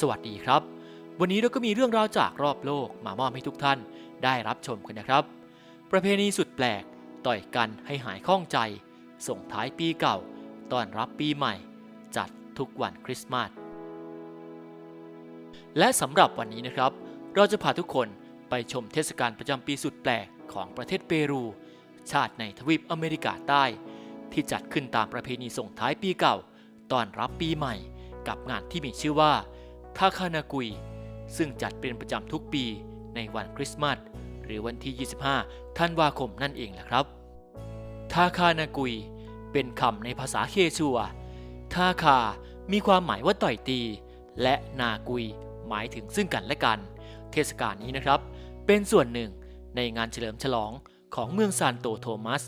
สวัสดีครับ วันนี้เราก็มีเรื่องราวจากรอบโลกมามอบให้ทุกท่านได้รับชมกันนะครับ ประเพณีสุดแปลกต่อยกันให้หายข้องใจ ส่งท้ายปีเก่าต้อนรับปีใหม่ จัดทุกวันคริสต์มาสและสำหรับวันนี้นะครับ เราจะพาทุกคนไปชมเทศกาลประจำปีสุดแปลกของประเทศเปรู ชาติในทวีปอเมริกาใต้ ที่จัดขึ้นตามประเพณีส่งท้ายปีเก่าต้อนรับปีใหม่ กับงานที่มีชื่อว่า ทาคานากุย ซึ่งจัดเป็นประจำทุกปีในวันคริสต์มาสหรือวันที่ 25 ธันวาคมนั่นเองแหละครับ ทาคานากุย เป็นคำในภาษาเคชัว ทาคา มีความหมายว่าต่อยตี และนากุย หมายถึงซึ่งกันและกัน เทศกาลนี้นะครับ เป็นส่วนหนึ่งในงานเฉลิมฉลองของเมืองซานโตโทมัส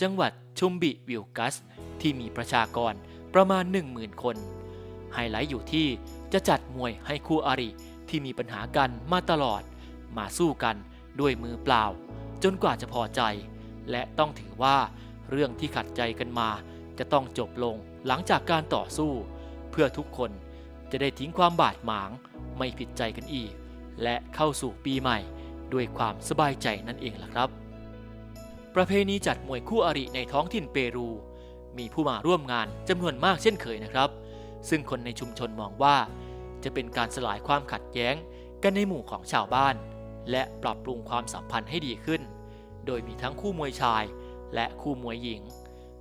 จังหวัดชุมบิวิลกัส ที่มีประชากรประมาณ 10,000 คน ไฮไลท์อยู่ที่จะจัดมวยให้คู่อริที่มีปัญหากันมาตลอด มาสู้กันด้วยมือเปล่า จนกว่าจะพอใจ และต้องถือว่าเรื่องที่ขัดใจกันมา จะต้องจบลงหลังจากการต่อสู้ เพื่อทุกคนจะได้ทิ้งความบาดหมาง ไม่ผิดใจกันอีก และเข้าสู่ปีใหม่ ด้วยความสบายใจนั่นเองล่ะครับ ประเพณีจัดมวยคู่อริในท้องถิ่นเปรู มีผู้มาร่วมงานจำนวนมากเช่นเคยนะครับ ซึ่งคนในชุมชนมองว่า จะเป็นการสลายความขัดแย้งกันในหมู่ของชาวบ้าน และปรับปรุงความสัมพันธ์ให้ดีขึ้น โดยมีทั้งคู่มวยชาย และคู่มวยหญิง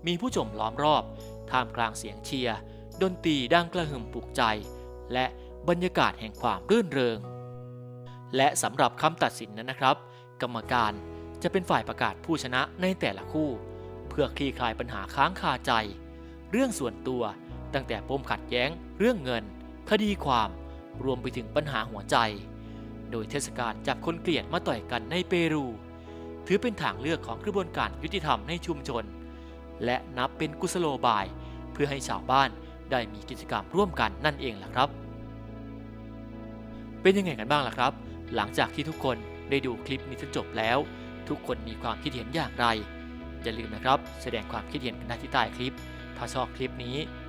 มีผู้ชมล้อมรอบท่ามกลางเสียงเชียร์ดนตรีดังกระหึ่มปลุกใจ และบรรยากาศแห่งความรื่นเริง และสำหรับคำตัดสินนั้นนะครับ กรรมการจะเป็นฝ่ายประกาศผู้ชนะในแต่ละคู่ เพื่อคลี่คลายปัญหาค้างคาใจ เรื่องส่วนตัว ตั้งแต่ปมขัดแย้ง เรื่องเงิน คดีความรวมไปถึงปัญหาหัวใจ โดยเทศกาลจับคนเกลียดมาต่อยกันในเปรู ถือเป็นทางเลือกของกระบวนการยุติธรรมในชุมชน และนับเป็นกุศโลบาย เพื่อให้ชาวบ้านได้มีกิจกรรมร่วมกันนั่นเองล่ะครับ เป็นยังไงกันบ้างล่ะครับ หลังจากที่ทุกคนได้ดูคลิปนี้จนจบแล้ว ทุกคนมีความคิดเห็นอย่างไรอย่าลืมนะครับ แสดงความคิดเห็นกันได้ที่ใต้คลิป ถ้าชอบคลิปนี้